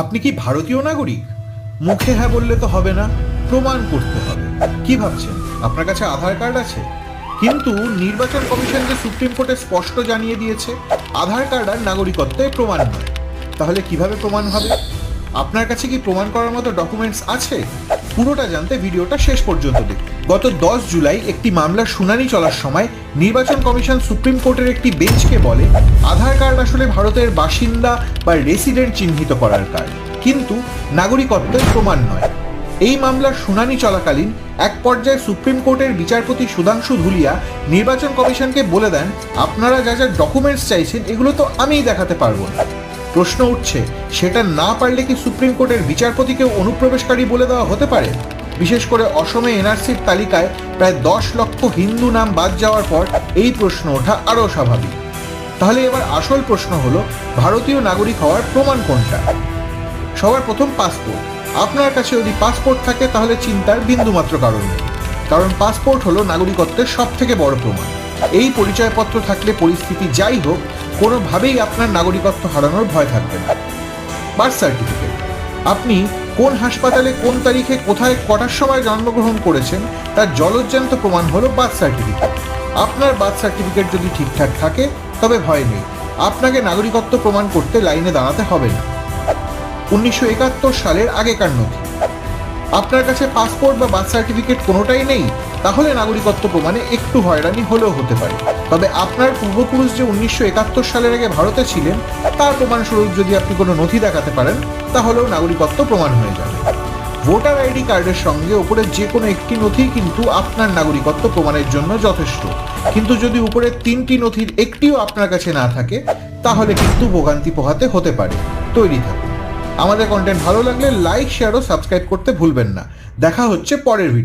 আপনি কি ভারতীয় নাগরিক? মুখে হ্যাঁ বললে তো হবে না, প্রমাণ করতে হবে। কি ভাবছেন? আপনার কাছে আধার কার্ড আছে? কিন্তু নির্বাচন কমিশন যে সুপ্রিম কোর্টে স্পষ্ট জানিয়ে দিয়েছে, আধার কার্ড আর নাগরিকত্বের প্রমাণ নয়। তাহলে কীভাবে প্রমাণ হবে? আপনার কাছে কি প্রমাণ করার মতো ডকুমেন্টস আছে? পুরোটা জানতে ভিডিওটা শেষ পর্যন্ত দেখুন। গত দশ জুলাই একটি মামলার শুনানি চলার সময় নির্বাচন কমিশন সুপ্রিম কোর্টের একটি বেঞ্চকে বলে, আধার কার্ড আসলে ভারতের বাসিন্দা বা রেসিডেন্ট চিহ্নিত করার কার্ড। কিন্তু নাগরিকত্বের প্রমাণ নয়। এই মামলার শুনানি চলাকালীন এক পর্যায়ে সুপ্রিম কোর্টের বিচারপতি সুধাংশু ধুলিয়া নির্বাচন কমিশনকে বলে দেন, আপনারা যা যা ডকুমেন্টস চাইছেন, এগুলো তো আমিই দেখাতে পারব না। প্রশ্ন উঠছে, সেটা না পারলে কি সুপ্রিম কোর্টের বিচারপতিকেও অনুপ্রবেশকারী বলে দেওয়া হতে পারে? বিশেষ করে অসমে এনআরসির তালিকায় প্রায় দশ লক্ষ হিন্দু নাম বাদ যাওয়ার পর এই প্রশ্ন ওঠা আরও স্বাভাবিক। তাহলে এবার আসল প্রশ্ন হলো, ভারতীয় নাগরিক হওয়ার প্রমাণ কোনটা? সবার প্রথম পাসপোর্ট। আপনার কাছে যদি পাসপোর্ট থাকে, তাহলে চিন্তার বিন্দুমাত্র কারণ নেই। কারণ পাসপোর্ট হলো নাগরিকত্বের সব থেকে বড় প্রমাণ। এই পরিচয়পত্র থাকলে পরিস্থিতি যাই হোক কোনোভাবেই আপনার নাগরিকত্ব হারানোর ভয় থাকবে না। বার্থ সার্টিফিকেট আপনি কোন হাসপাতালে কোন তারিখে কোথায় কটার সময় জন্মগ্রহণ করেছেন, তার জলজ্জান্ত প্রমাণ হলো বার্থ সার্টিফিকেট আপনার বার্থ সার্টিফিকেট যদি ঠিকঠাক থাকে, তবে ভয় নেই। আপনাকে নাগরিকত্ব প্রমাণ করতে লাইনে দাঁড়াতে হবে না। উনিশশো একাত্তর সালের আগেকার নথি। আপনার কাছে পাসপোর্ট বা বার্থ সার্টিফিকেট কোনোটাই নেই, তাহলে নাগরিকত্ব প্রমাণে একটু হয়রানি হলেও হতে পারে। তবে আপনার পূর্বপুরুষ যে উনিশশো একাত্তর সালের আগে ভারতে ছিলেন, তার প্রমাণস্বরূপ যদি আপনি কোনো নথি দেখাতে পারেন, তাহলেও নাগরিকত্ব প্রমাণ হয়ে যাবে। ভোটার আইডি কার্ডের সঙ্গে উপরে যে কোনো একটি নথি কিন্তু আপনার নাগরিকত্ব প্রমাণের জন্য যথেষ্ট। কিন্তু যদি উপরের তিনটি নথির একটিও আপনার কাছে না থাকে, তাহলে কিন্তু ভোগান্তি পোহাতে হতে পারে। তৈরি থাকুন। আমাদের কন্টেন্ট ভালো লাগলে লাইক শেয়ার ও সাবস্ক্রাইব করতে ভুলবেন না। দেখা হচ্ছে পরের ভিডিও